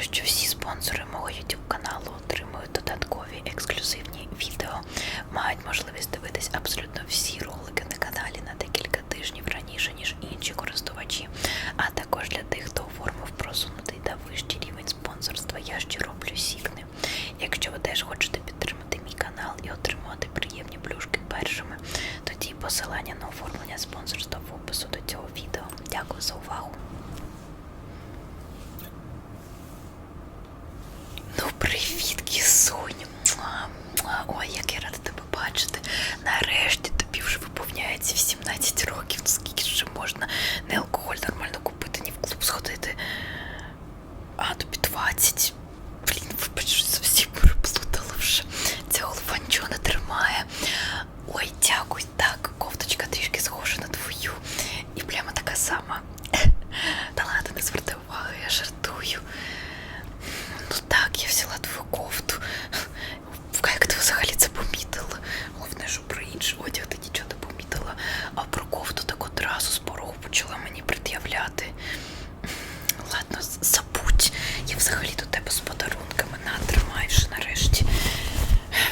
що всі спонсори мого YouTube каналу отримують додаткові ексклюзивні відео, мають можливість дивитись абсолютно всі ролики на каналі на декілька тижнів раніше, ніж пред'являти. Ладно, забудь. Я взагалі до тебе з подарунками натримаєш нарешті.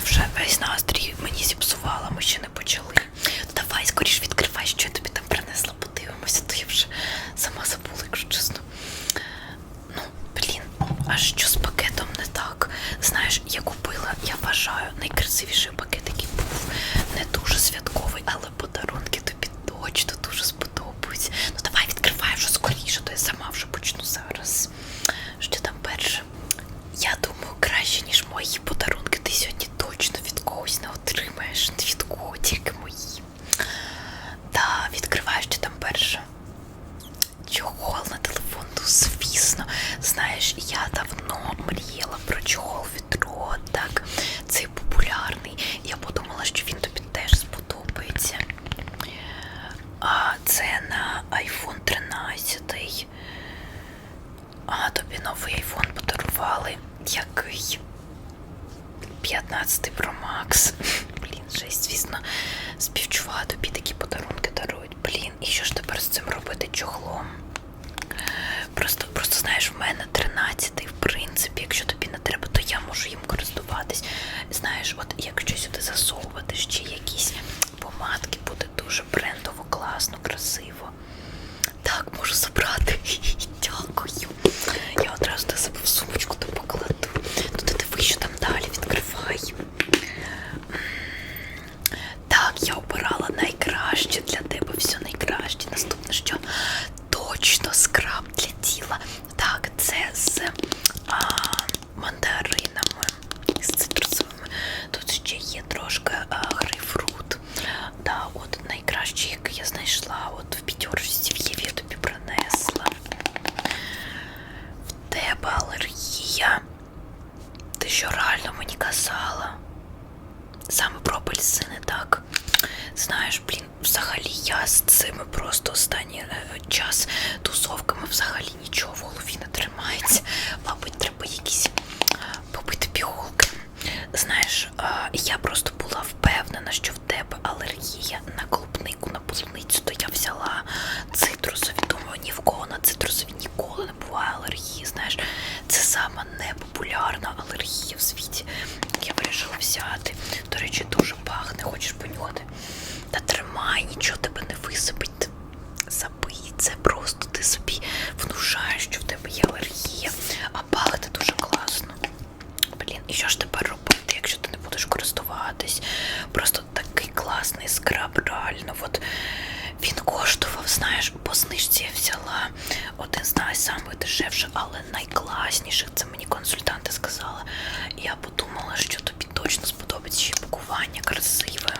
Вже весь настрій мені зіпсувала, ми ще не почали. Давай скоріш відкривай, що ти. знижці я взяла один з найсамих дешевших, але найкласніших. Це мені консультанти сказали. Я подумала, що тобі точно сподобається ще пакування красиве.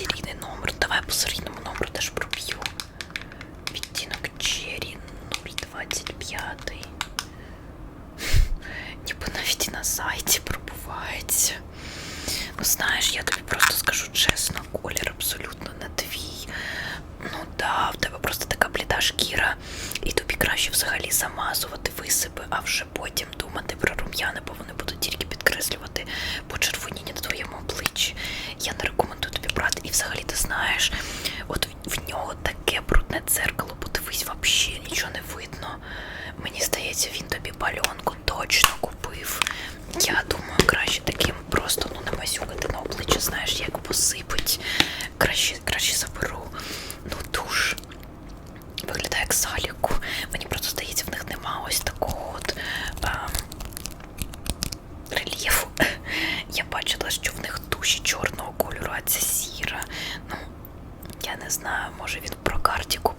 серийный номер. Давай по серийному Мені здається, він тобі пальонку точно купив. Я думаю, краще таким просто ну, намазюкати на обличчя, знаєш, як посипить. Краще краще заберу. Ну душ. Виглядає як саліку. Мені просто здається, в них нема ось такого от а, рельєфу. Я бачила, що в них душі чорного кольору, а це сіра. Ну, я не знаю, може він про картіку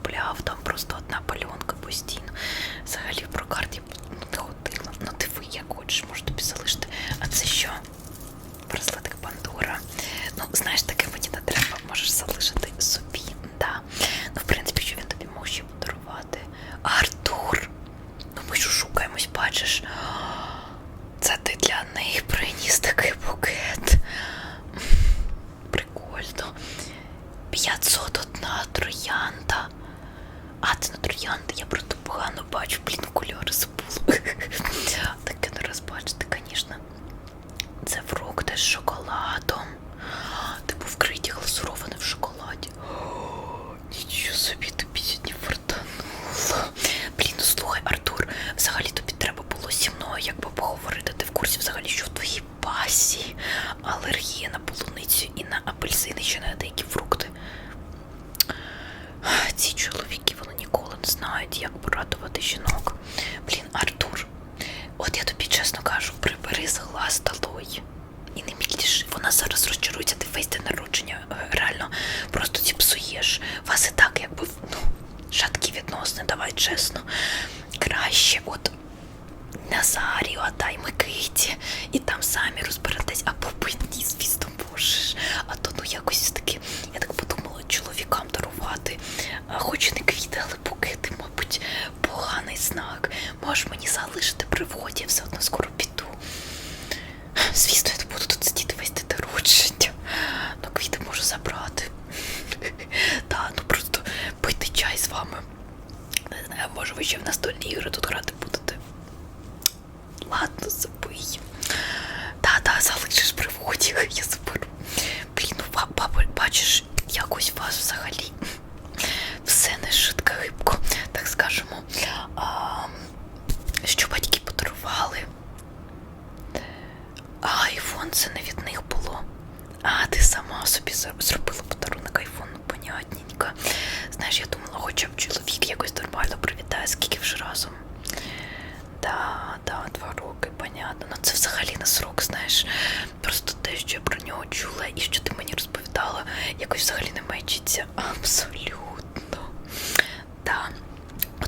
なさ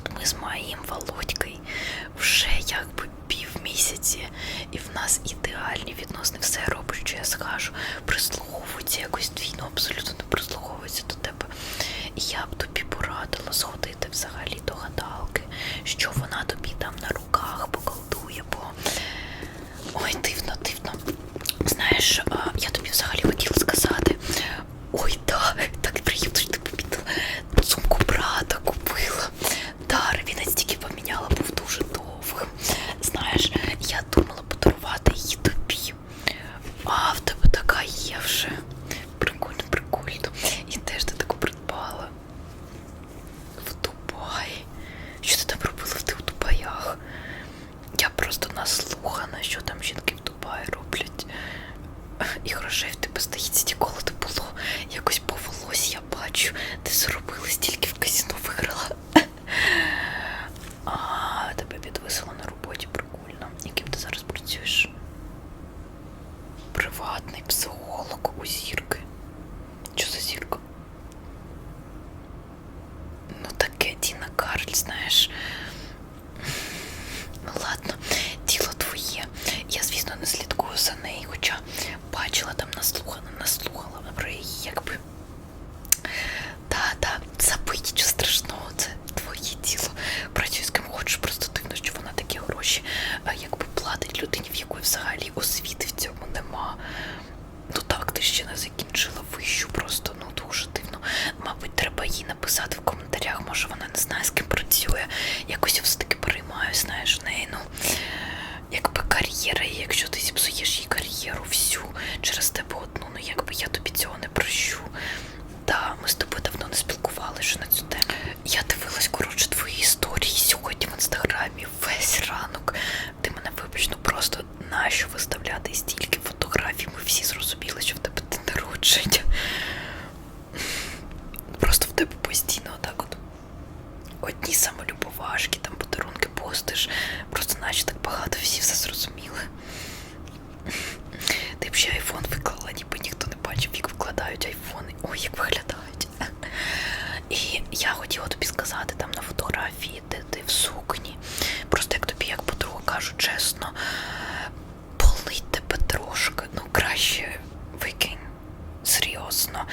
От ми з моїм Володькою вже якби півмісяці, і в нас ідеальні відносини. Все робиш, що я скажу. Прислуховується якось двійно, абсолютно не прислуховується до тебе. І я б тобі порадила сходити взагалі до гадалки, що вона тобі там на руках поколдує, бо ой, дивно, дивно. Знаєш, я тобі взагалі хотіла сказати. Ой, да, так приємно, що ти помітила. Сумку брата купила. Да, ревінець тільки поміняла, був дуже довгим. Знаєш, я думала подарувати її тобі. А в тебе така є вже. Прикольно, прикольно. І теж ти таку придбала. В Дубаї. Що ти там робила в тих Дубаях? Я просто наслухана, що там жінки в Дубаї роблять. І грошей в тебе здається ніколи не було. Якось по волосі я бачу, ти заробила стільки в казіно виграла. А, тебе підвисило на роботі, прикольно. Яким ти зараз працюєш? Приватний психолог у зірки. Що за зірка? Ну таке Діна Карль, знаєш. Ну ладно, діло твоє. Я, звісно, не слідкую за нею, хоча бачила там наслухана, наслухала про її, якби. Та-та, забить, нічого страшного, це твоє діло. Працюй з ким хочеш, просто дивно, що вона такі гроші, якби платить людині, в якої взагалі освіти в цьому нема. Ну так, ти ще не закінчила вищу, просто ну дуже дивно. Мабуть, треба їй написати в коментарях, може вона не знає, з ким працює. Якось я все-таки переймаю, знаєш, в неї, ну якби кар'єра, і якщо ти зіпсуєш їй кар'єру всю через тебе одну, ну якби я тобі цього не прощу. Та, ми з тобою давно не спілкувалися на цю тему. Я дивилась, коротше, твої історії сьогодні в інстаграмі весь ранок. Ти мене вибач, ну просто нащо виставляти стільки фотографій? Ми всі зрозуміли, що в тебе день народження. Просто в тебе постійно отак от одні самолюбовашки, там подарунки постиш. Просто наче так багато всі все зрозуміли. Ти б ще айфон виклала, ніби ніхто не бачив, як викладають айфони. Ой, як виглядають. І я хотіла тобі сказати там на фотографії, де ти в сукні. Просто як тобі, як подруга кажу, чесно, болить тебе трошки. Ну, краще викинь. Серйозно.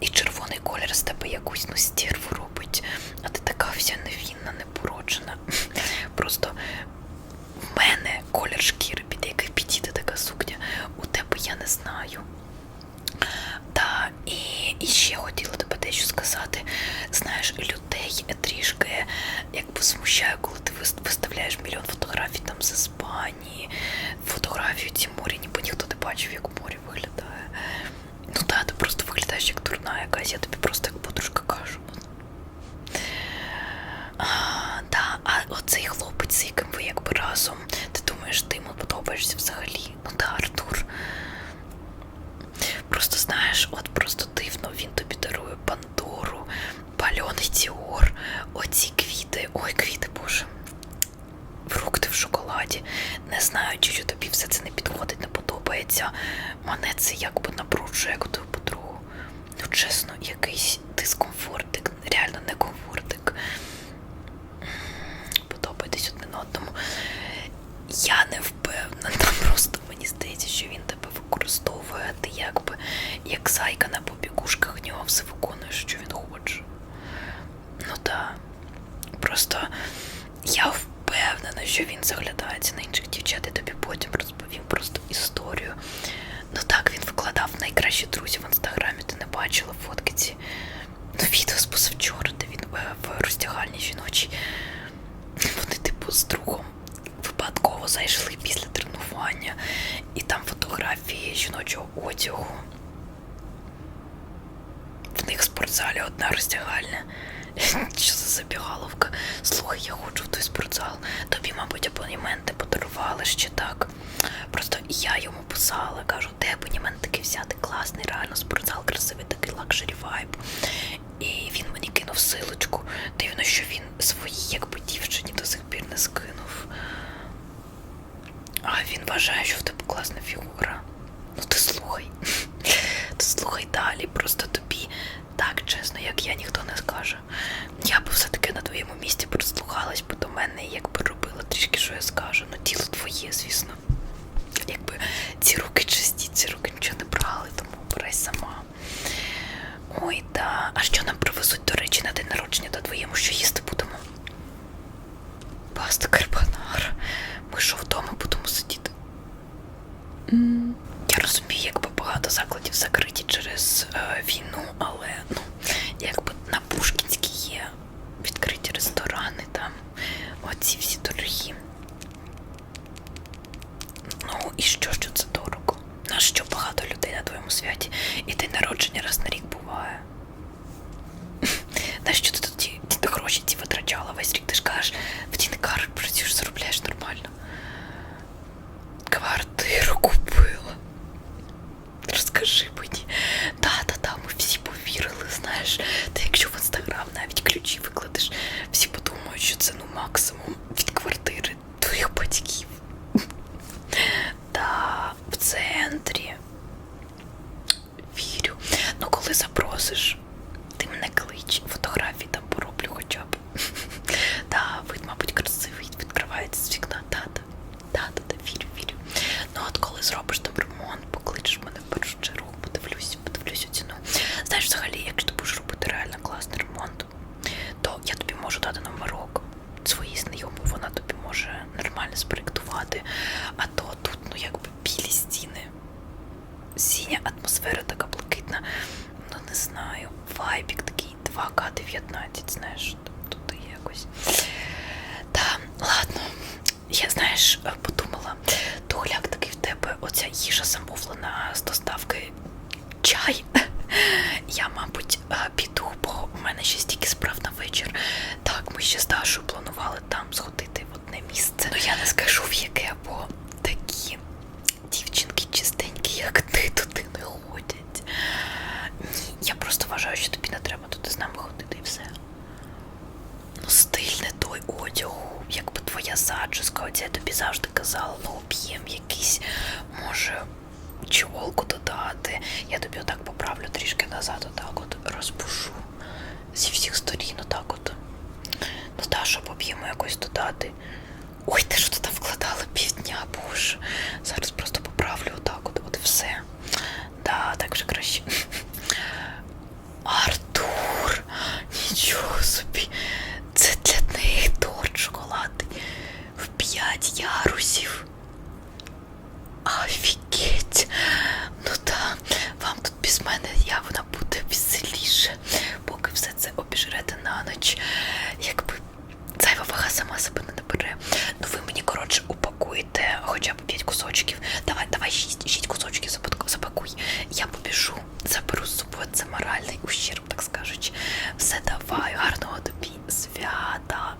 І червоний колір з тебе якусь ну, стерву робить. А ти така вся невінна, непороджена. Просто в мене колір шкіри, під який підійде така сукня. У тебе я не знаю. Та і, і ще хотіла тебе дещо сказати. Знаєш, людей трішки якби смущає, коли ти виставляєш мільйон фотографій там з Іспанії, фотографію ці моря, ніби ніхто не бачив, як море виглядає. Ну та, ти просто виглядаєш як дурна якась, я тобі просто як подружка кажу. А, да, а оцей хлопець, з яким ви якби разом, ти думаєш, ти йому подобаєшся взагалі? Ну та, Артур. Просто знаєш, от просто дивно, він тобі дарує Пандору, пальоний Діор, оці квіти, ой, квіти, боже. Фрукти в шоколаді. Не знаю, що тобі все це не підходить, не подобається. Мене це якби напружує, як твою подругу. Ну, чесно, якийсь дискомфортик, реально не комфортик. Подобаєтесь один одному. Я не впевнена, просто мені здається, що він тебе використовує, ти якби як зайка на побігушках в нього все виконуєш, що він хоче. Ну так. Просто я впевнена, що він заглядається на інших дівчат, і тобі потім розповім просто історію. Ну так, він викладав найкращі друзі в інстаграмі, ти не бачила фотки ці. Ну, відео з позавчора, де він е, в роздягальні жіночій. забігаловка. Слухай, я хочу в той спортзал. Тобі, мабуть, абонементи подарували ще так. Просто я йому писала, кажу, де абонемент такий взяти класний, реально спортзал красивий, такий лакшері вайб. І він мені кинув силочку. Дивно, що він своїй якби дівчині до сих пір не скинув. А він вважає, що в тебе класна фігура. Ну ти слухай. Ти слухай далі, просто тобі так чесно, як я, ніхто не скаже. Я би все-таки на твоєму місці прислухалась би до мене якби робила трішки, що я скажу. Ну тіло твоє, звісно. Якби ці руки чисті, ці руки нічого не брали, тому обирай сама. Ой, да. А що нам привезуть, до речі, на день народження до твоєму, що їсти будемо? Паста карбонара. Ми що вдома? Я розумію, якби багато закладів закриті через е, війну, але ну, якби на Пушкінській є відкриті ресторани там, оці всі дорогі. Ну і що, що це дорого? На що багато людей на твоєму святі? І день народження раз на рік буває. На що ти ті гроші ці витрачала весь рік? Ти ж кажеш, викладеш, всі подумають, що це ну максимум від квартири твоїх батьків. Та в центрі. Вірю. Ну коли запросиш, ти мене клич, фотографії там пороблю хоча б. Та, вид, мабуть, красивий, відкривається з вікна. Та-та. Та-та, та, вірю, вірю. Ну от коли зробиш там ремонт, покличеш мене в першу чергу, подивлюсь, подивлюсь ціну. Знаєш, взагалі, якщо ти будеш робити реально класний ремонт, то я тобі можу дати номерок своїй знайомій, вона тобі може нормально спроектувати. А то тут, ну якби білі стіни, синя атмосфера така блакитна. Ну не знаю. Вайбік такий 2К19, знаєш, тут якось. Та, ладно. Я знаєш, подумала, догляк такий в тебе, оця їжа замовлена з доставки чай. Я, мабуть, е, піду, бо у мене ще стільки справ на вечір. Так, ми ще з Дашою планували там сходити в одне місце. Ну я не скажу в яке, бо такі дівчинки чистенькі, як ти, туди не ходять. Ні, я просто вважаю, що тобі не треба туди з нами ходити і все. Ну, стиль не той одягу, якби твоя зачіска, оця я тобі завжди казала, ну об'єм якийсь, може, чолку додати. Я тобі отак поправлю трішки назад, отак от розпушу зі всіх сторін, отак от. Ну та, щоб об'єму якось додати. Ой, ти що туди вкладала півдня, боже. Зараз просто поправлю отак от, от все. Да, так вже краще. Артур, нічого собі. Це для неї торт шоколадний в п'ять ярусів. Офігеть. Ну так, вам тут без мене явно буде веселіше, поки все це обіжрете на ніч. Якби зайва вага сама себе не набере. Ну ви мені, коротше, упакуєте хоча б 5 кусочків. Давай, давай 6, 6 кусочків запакуй. Я побіжу, заберу з собою це моральний ущерб, так скажучи. Все давай, гарного тобі свята,